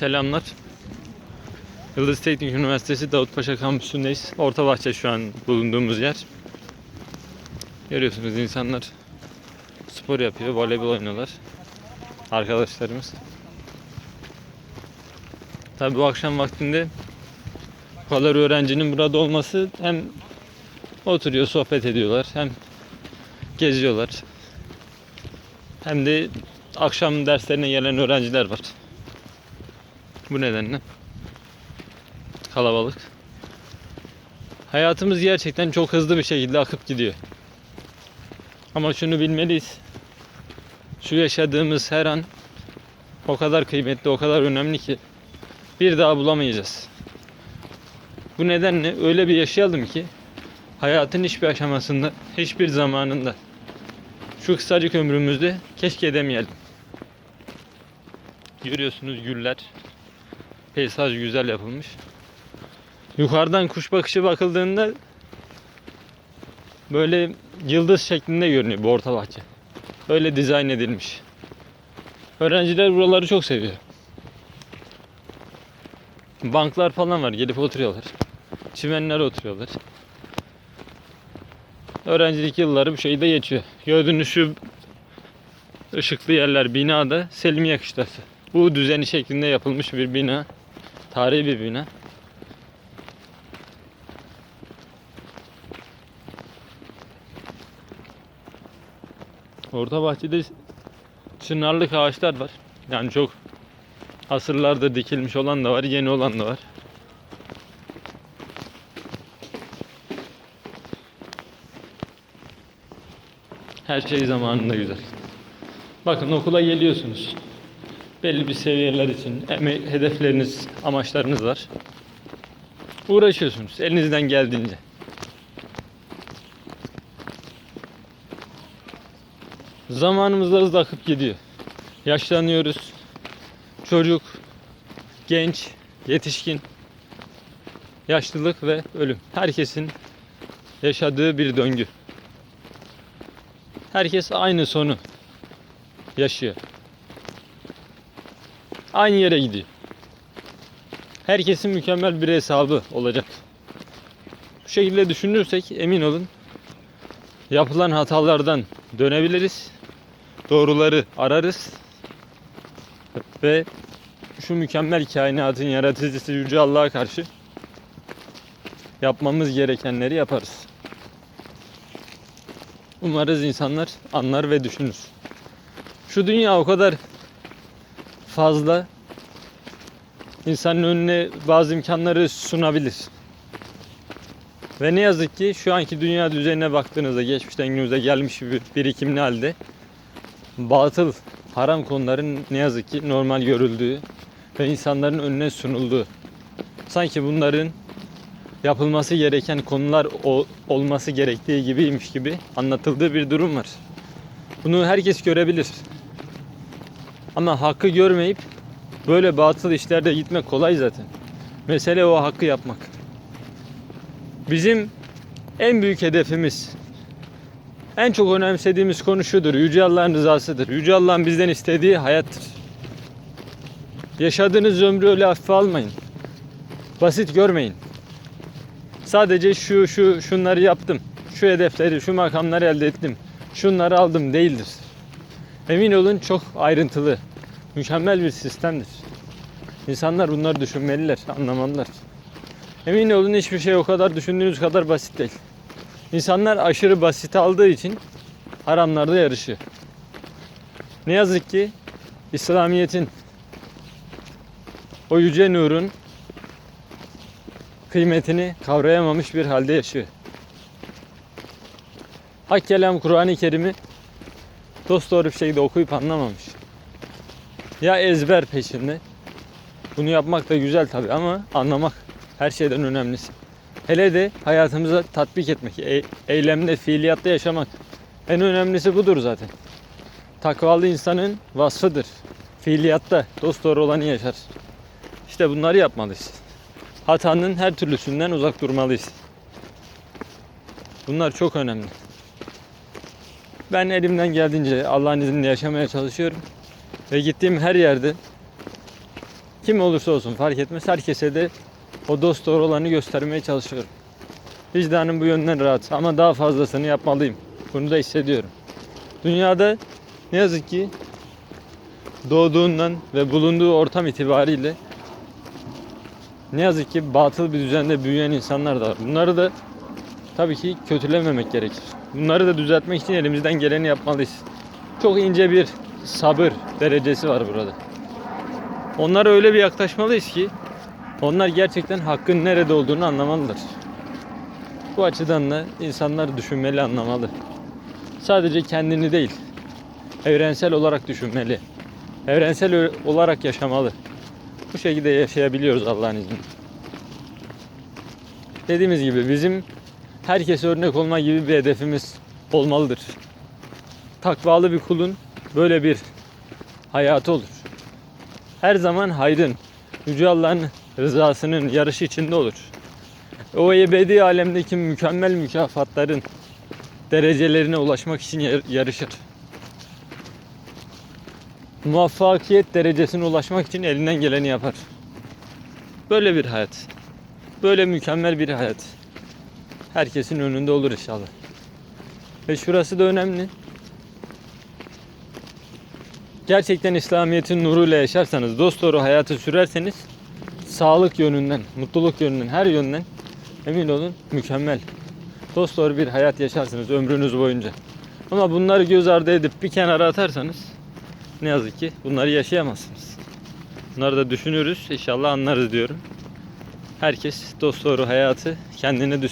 Selamlar. Yıldız Teknik Üniversitesi Davutpaşa kampüsündeyiz. Orta Bahçe şu an bulunduğumuz yer. Görüyorsunuz insanlar spor yapıyor, voleybol oynuyorlar. Arkadaşlarımız. Tabi bu akşam vaktinde bu kadar öğrencinin burada olması hem oturuyor, sohbet ediyorlar, hem geziyorlar. Hem de akşam derslerine gelen öğrenciler var. Bu nedenle kalabalık. Hayatımız gerçekten çok hızlı bir şekilde akıp gidiyor. Ama şunu bilmeliyiz. Şu yaşadığımız her an o kadar kıymetli, o kadar önemli ki bir daha bulamayacağız. Bu nedenle öyle bir yaşayalım ki hayatın hiçbir aşamasında, hiçbir zamanında şu kısacık ömrümüzde keşke edemeyelim. Görüyorsunuz güller. Peyzaj güzel yapılmış. Yukarıdan kuş bakışı bakıldığında böyle yıldız şeklinde görünüyor bu orta bahçe. Öyle dizayn edilmiş. Öğrenciler buraları çok seviyor. Banklar falan var gelip oturuyorlar. Çimenlere oturuyorlar. Öğrencilik yılları bu şeyde geçiyor. Gördüğünüz şu ışıklı yerler binada Selimiye Kışlası. Bu düzeni şeklinde yapılmış bir bina. Tarihi bir bina. Orta bahçede çınarlık ağaçlar var. Yani çok asırlardır dikilmiş olan da var, yeni olan da var. Her şey zamanında güzel. Bakın okula geliyorsunuz. Belli bir seviyeler için hedefleriniz, amaçlarınız var. Uğraşıyorsunuz elinizden geldiğince. Zamanımız da akıp gidiyor. Yaşlanıyoruz. Çocuk, genç, yetişkin, yaşlılık ve ölüm. Herkesin yaşadığı bir döngü. Herkes aynı sonu yaşıyor. Aynı yere gidiyor. Herkesin mükemmel bir hesabı olacak. Bu şekilde düşünürsek emin olun yapılan hatalardan dönebiliriz. Doğruları ararız. Ve şu mükemmel kainatın yaratıcısı Yüce Allah'a karşı yapmamız gerekenleri yaparız. Umarız insanlar anlar ve düşünür. Şu dünya o kadar fazla insanın önüne bazı imkanları sunabilir. Ve ne yazık ki şu anki dünya düzenine baktığınızda geçmişten günümüze gelmiş bir birikimli halde batıl, haram konuların ne yazık ki normal görüldüğü ve insanların önüne sunulduğu. Sanki bunların yapılması gereken konular olması gerektiği gibiymiş gibi anlatıldığı bir durum var. Bunu herkes görebilir. Ama hakkı görmeyip böyle batıl işlerde gitmek kolay zaten. Mesele o hakkı yapmak. Bizim en büyük hedefimiz, en çok önemsediğimiz konu şudur. Yüce Allah'ın rızasıdır. Yüce Allah'ın bizden istediği hayattır. Yaşadığınız ömrü öyle hafife almayın. Basit görmeyin. Sadece şu şu şunları yaptım. Şu hedefleri, şu makamları elde ettim. Şunları aldım değildir. Emin olun çok ayrıntılı, mükemmel bir sistemdir. İnsanlar bunları düşünmeliler, anlamalılar. Emin olun hiçbir şey o kadar düşündüğünüz kadar basit değil. İnsanlar aşırı basit aldığı için haramlarda yarışıyor. Ne yazık ki İslamiyet'in o yüce nurun kıymetini kavrayamamış bir halde yaşıyor. Hak kelam Kur'an-ı Kerim'i dosdoğru bir şekilde okuyup anlamamış. Ya ezber peşinde. Bunu yapmak da güzel tabi ama anlamak her şeyden önemlisi. Hele de hayatımıza tatbik etmek, e- eylemde, fiiliyatta yaşamak. En önemlisi budur zaten. Takvalı insanın vasfıdır. Fiiliyatta dosdoğru olanı yaşar. İşte bunları yapmalıyız. Hatanın her türlüsünden uzak durmalıyız. Bunlar çok önemli. Ben elimden geldiğince Allah'ın izniyle yaşamaya çalışıyorum. Ve gittiğim her yerde Kim olursa olsun fark etmez. Herkese de o dost doğru olanı göstermeye çalışıyorum. Vicdanım bu yönden rahat ama daha fazlasını yapmalıyım. Bunu da hissediyorum. Dünyada ne yazık ki doğduğundan ve bulunduğu ortam itibariyle ne yazık ki batıl bir düzende büyüyen insanlar da var. Bunları da tabii ki kötülememek gerekir. Bunları da düzeltmek için elimizden geleni yapmalıyız. Çok ince bir sabır derecesi var burada. Onlara öyle bir yaklaşmalıyız ki onlar gerçekten hakkın nerede olduğunu anlamalıdır. Bu açıdan da insanlar düşünmeli, anlamalı. Sadece kendini değil, evrensel olarak düşünmeli. Evrensel olarak yaşamalı. Bu şekilde yaşayabiliyoruz Allah'ın izniyle. Dediğimiz gibi bizim herkese örnek olma gibi bir hedefimiz olmalıdır. Takvalı bir kulun böyle bir hayatı olur. Her zaman hayrın, Yüce Allah'ın rızasının yarışı içinde olur. O ebedi alemdeki mükemmel mükafatların derecelerine ulaşmak için yar- yarışır. Muvaffakiyet derecesine ulaşmak için elinden geleni yapar. Böyle bir hayat. Böyle mükemmel bir hayat. Herkesin önünde olur inşallah. Ve şurası da önemli. Gerçekten İslamiyet'in nuruyla yaşarsanız, dosdoğru hayatı sürerseniz sağlık yönünden, mutluluk yönünden, her yönden emin olun mükemmel. Dosdoğru bir hayat yaşarsınız ömrünüz boyunca. Ama bunları göz ardı edip bir kenara atarsanız ne yazık ki bunları yaşayamazsınız. Bunları da düşünürüz. İnşallah anlarız diyorum. Herkes dosdoğru hayatı kendine düstur